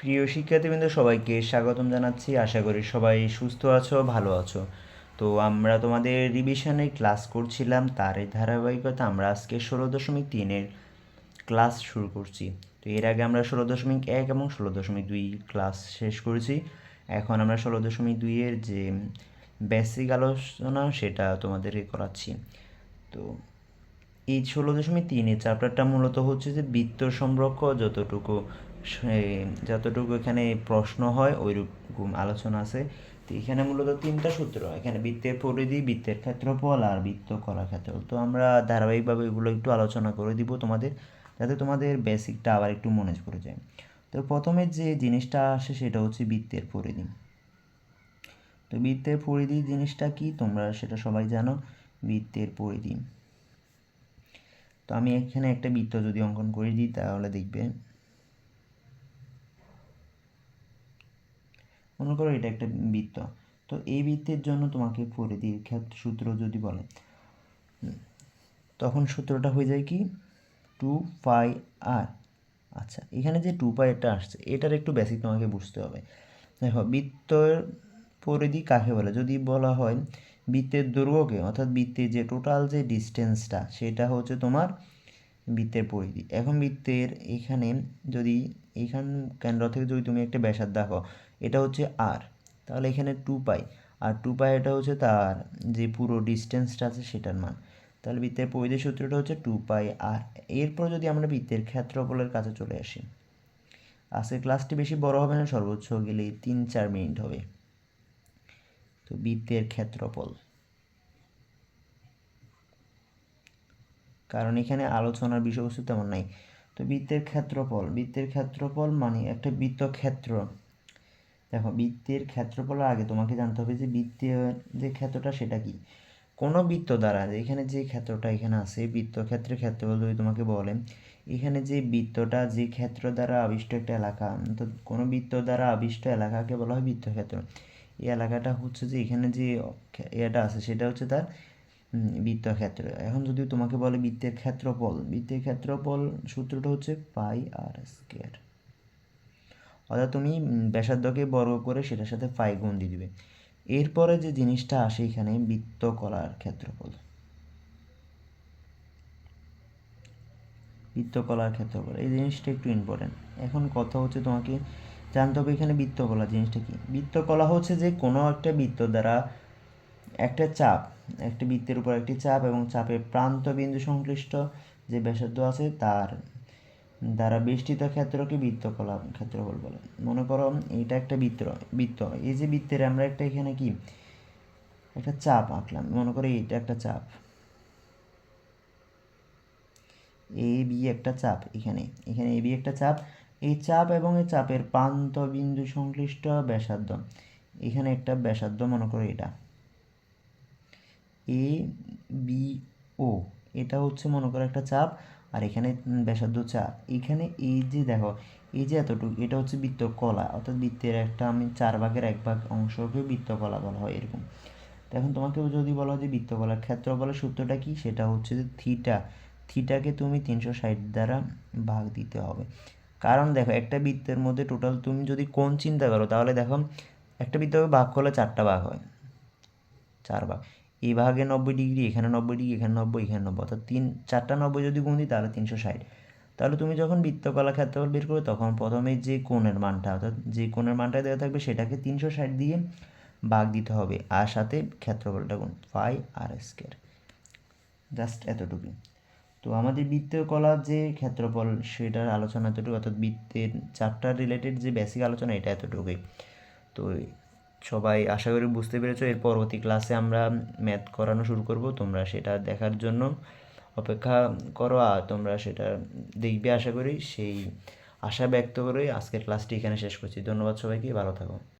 প্রিয় শিক্ষার্থীবৃন্দ, সবাইকে স্বাগতম জানাচ্ছি। আশা করি সবাই সুস্থ আছো, ভালো আছো। তো আমরা তোমাদের রিভিশনে ক্লাস করছিলাম তার ধারাবাহিকতা আমরা আজকে ষোলো দশমিক তিনের ক্লাস শুরু করছি। তো এর আগে আমরা ষোলো দশমিক এক এবং ষোলো দশমিক দুই ক্লাস শেষ করেছি। এখন আমরা ষোলো দশমিক দুইয়ের যে বেসিক আলোচনা, সেটা তোমাদেরকে করাচ্ছি। তো এই ষোলো দশমিক তিনের চ্যাপ্টারটা মূলত হচ্ছে যে বৃত্ত সম্পর্ক, যতটুকু যতটুকু এখানে প্রশ্ন হয়, ওইরকম আলোচনা আছে। তো এখানে মূলত তিনটা সূত্র, এখানে বৃত্তের পরিধি, বৃত্তের ক্ষেত্রফল আর বৃত্ত করার ক্ষেত্রফল। তো আমরা ধারাবাহিকভাবে এগুলো একটু আলোচনা করে দিব তোমাদের, যাতে তোমাদের বেসিকটা আবার একটু মনে পড়ে যায়। তো প্রথমে যে জিনিসটা আসে সেটা হচ্ছে বৃত্তের পরিধি। তো বৃত্তের পরিধি জিনিসটা কি? তোমরা সেটা সবাই জানো, বৃত্তের পরিধি। তো আমি এখানে একটা বৃত্ত যদি অঙ্কন করে দিই, তাহলে দেখবে মনে করো এটা একটা বৃত্ত। তো এই বৃত্তের জন্য তোমাকে পরিধির ক্ষেত্র সূত্র যদি বলে। তখন সূত্রটা হয়ে যায় কি? টু পাই আর আচ্ছা এখানে যে টু পাই এটা আসছে, এটার একটু বেসিক তোমাকে বুঝতে হবে। দেখো, বৃত্তের পরিধি কাকে বলে? যদি বলা হয় বৃত্তের দৈর্ঘ্যকে, অর্থাৎ বৃত্তের যে টোটাল যে ডিস্টেন্সটা সেটা হচ্ছে তোমার বৃত্তের পরিধি। এখন বৃত্তের এখানে যদি, এখান কেন্দ্র থেকে যদি তুমি একটা ব্যাসার্ধ দেখো এটা হচ্ছে আর তাহলে এখানে টু পাই, আর টু পাই এটা হচ্ছে তার যে পুরো ডিস্টেন্সটা আছে সেটার মান, তাহলে বৃত্তের পরিধি সূত্রটা হচ্ছে টু পাই আর এরপর যদি আমরা বৃত্তের ক্ষেত্রফলের কাছে চলে আসি আজকে ক্লাসটি বেশি বড় হবে না, সর্বোচ্চ গেলে তিন চার মিনিট হবে, তো বৃত্তের ক্ষেত্রফল, কারণ এখানে আলোচনার বিষয়বস্তু তেমন নাই, তো বৃত্তের ক্ষেত্রফল বৃত্তের ক্ষেত্রফল মানে একটা বৃত্ত ক্ষেত্র দেখো, বৃত্তের ক্ষেত্রফলের আগে তোমাকে জানতে হবে যে বৃত্তের যে ক্ষেত্রটা সেটা কি? কোনো বৃত্ত দ্বারা এখানে যে ক্ষেত্রটা এখানে আছে বৃত্ত ক্ষেত্রের ক্ষেত্রফল যদি তোমাকে বলে, এখানে যে বৃত্তটা যে ক্ষেত্র দ্বারা আবিষ্ট একটা এলাকা, তো কোনো বৃত্ত দ্বারা আবিষ্ট এলাকাকে বলা হয় বৃত্তক্ষেত্র। এই এলাকাটা হচ্ছে যে এখানে যে এটা আছে, সেটা হচ্ছে তার বৃত্তক্ষেত্র। এখন যদি তোমাকে বলে বৃত্তের ক্ষেত্রফল বৃত্তের ক্ষেত্রফল সূত্রটা হচ্ছে পাই আর স্কোয়ার। অর্থাৎ তুমি ব্যাসার্ধকে বর্গ করে সেটার সাথে পাই গুণ দিয়ে দিবে। এরপরে যে জিনিসটা আসে এখানে বৃত্ত বৃত্তকলার ক্ষেত্রফল। বৃত্তকলার ক্ষেত্রফল, এই জিনিসটা একটু ইম্পর্টেন্ট এখন কথা হচ্ছে তোমাকে জানতে হবে এখানে বৃত্তকলা জিনিসটা কি। বৃত্তকলা হচ্ছে যে কোনো একটা বৃত্ত দ্বারা একটা চাপ, একটা বৃত্তের উপর একটি চাপ এবং চাপের প্রান্ত বিন্দু সংশ্লিষ্ট যে ব্যাসার্ধ আছে তার দ্বারা বেষ্টিত ক্ষেত্রকে বৃত্তকলা ক্ষেত্রফল বলে। মনে করো এটা একটা বৃত্ত বৃত্ত। এই যে বৃত্তের আমরা একটা এখানে কি? একটা চাপ আঁকলাম। মনে করো এটা একটা চাপ। এ, বি একটা চাপ এখানে। এখানে এ, বি একটা চাপ। এই চাপ এবং এই চাপের প্রান্ত বিন্দু সংশ্লিষ্ট ব্যাসার্ধ। এখানে একটা ব্যাসার্ধ, মনে করো এটা। A, B, O. এটা হচ্ছে, মনে করো, একটা চাপ। আর এখানে ব্যাসার্ধ চাপ এখানে এই যে দেখো, এই যে এতটুকু, এটা হচ্ছে বৃত্তকলা। অর্থাৎ বৃত্তের একটা, আমি চার ভাগের এক ভাগ অংশকে বৃত্তকলা বলা হয় এরকম। তো এখন তোমাকে যদি বলা হয় যে বৃত্তকলার ক্ষেত্রফলের সূত্রটা কি, সেটা হচ্ছে যে থিটা। থিটাকে তুমি তিনশো ষাট দ্বারা ভাগ দিতে হবে। কারণ দেখো, একটা বৃত্তের মধ্যে টোটাল তুমি যদি কোন চিন্তা করো, তাহলে দেখো, একটা বৃত্তকে ভাগ করলে চারটা ভাগ হয়। চার ভাগ। এই ভাগে নব্বই ডিগ্রি, এখানে নব্বই ডিগ্রি, এখানে নব্বই এখানে নব্বই, অর্থাৎ তিন, চারটা নব্বই যদি গুণ দিই, তাহলে তিনশো ষাট। তাহলে তুমি যখন বৃত্তকলা ক্ষেত্রফল বের করবে, তখন প্রথমে যে কোণের মানটা, অর্থাৎ যে কোণের মানটা দেওয়া থাকবে, সেটাকে তিনশো ষাট দিয়ে ভাগ দিতে হবে, আর সাথে ক্ষেত্রফলটা গুণ ফাই আর স্কোয়ার। জাস্ট এতটুকুই। তো আমাদের বৃত্তকলার যে ক্ষেত্রফল, সেটার আলোচনা এতটুকু, অর্থাৎ বৃত্তের চ্যাপ্টার রিলেটেড যে বেসিক আলোচনা, এটা এতটুকুই। তো সবাই আশা করি বুঝতে পেরেছ। এর পরবর্তী ক্লাসে আমরা ম্যাথ করানো শুরু করব। তোমরা সেটা দেখার জন্য অপেক্ষা করো আর তোমরা সেটা দেখবে আশা করি। সেই আশা ব্যক্ত করে আজকের ক্লাসটি এখানে শেষ করছি। ধন্যবাদ সবাইকে। ভালো থাকো।